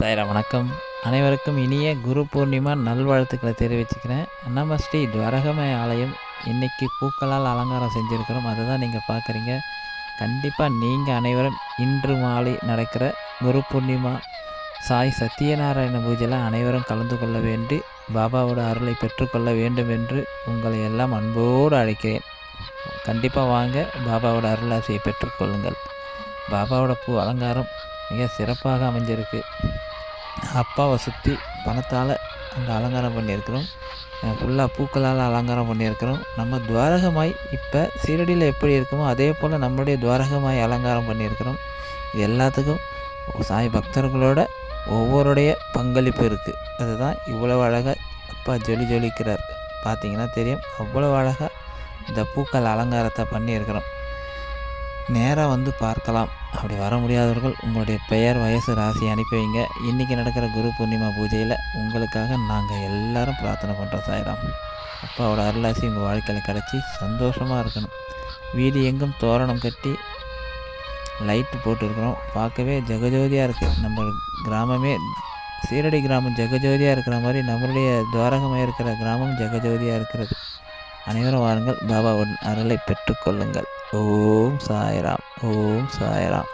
சாய்ரா வணக்கம். அனைவருக்கும் இனிய குரு பூர்ணிமா நல்வாழ்த்துக்களை தெரிவிச்சுக்கிறேன். நம்ம ஸ்ரீ துவரகமய ஆலயம் இன்றைக்கி பூக்களால் அலங்காரம் செஞ்சுருக்கிறோம். அதை தான் நீங்கள் பார்க்குறீங்க. கண்டிப்பாக நீங்கள் அனைவரும் இன்று மாலை நடக்கிற குரு பூர்ணிமா சாய் சத்யநாராயண பூஜையில் அனைவரும் கலந்து கொள்ள வேண்டி பாபாவோட அருளை பெற்றுக்கொள்ள வேண்டும் என்று உங்களை எல்லாம் அன்போடு அழைக்கிறேன். கண்டிப்பாக வாங்க பாபாவோட அருளாசியை பெற்றுக்கொள்ளுங்கள். பாபாவோட பூ அலங்காரம் மிக சிறப்பாக அமைஞ்சிருக்கு. அப்பாவை சுற்றி பணத்தால் அந்த அலங்காரம் பண்ணியிருக்கிறோம். ஃபுல்லாக பூக்களால் அலங்காரம் பண்ணியிருக்கிறோம். நம்ம துவாரகமாய் இப்போ சீரடியில் எப்படி இருக்குமோ அதே போல் நம்மளுடைய துவாரகமாய் அலங்காரம் பண்ணியிருக்கிறோம். இது எல்லாத்துக்கும் சாய் பக்தர்களோட ஒவ்வொருடைய பங்களிப்பு இருக்குது அதுதான் இவ்வளோ அழகாக அப்பா ஜொலி ஜொலிக்கிறார். பார்த்தீங்கன்னா தெரியும். அவ்வளோ அழகாக இந்த பூக்கள் அலங்காரத்தை பண்ணியிருக்கிறோம். நேராக வந்து பார்க்கலாம். அப்படி வர முடியாதவர்கள் உங்களுடைய பெயர் வயசு ராசி அனுப்பி வைங்க. இன்றைக்கி நடக்கிற குரு பூர்ணிமா பூஜையில் உங்களுக்காக நாங்கள் எல்லாரும் பிரார்த்தனை பண்ணுறோம் சாய்ராம். அப்பாவோட அருளாசி உங்கள் வாழ்க்கையில் கிடச்சி சந்தோஷமாக இருக்கணும். வீடு எங்கும் தோரணம் கட்டி லைட்டு போட்டுருக்குறோம். பார்க்கவே ஜெகஜோதியாக இருக்குது நம்ம கிராமமே சீரடி கிராமம் ஜெகஜோதியாக இருக்கிற மாதிரி நம்மளுடைய துவாரகமாக இருக்கிற கிராமம் ஜெகஜோதியாக இருக்கிறது. அனைவரும் வாருங்கள். பாபாவுடன் அருளை பெற்றுக்கொள்ளுங்கள் ஓம் சாய்ராம். ஓம் சாய்ராம்.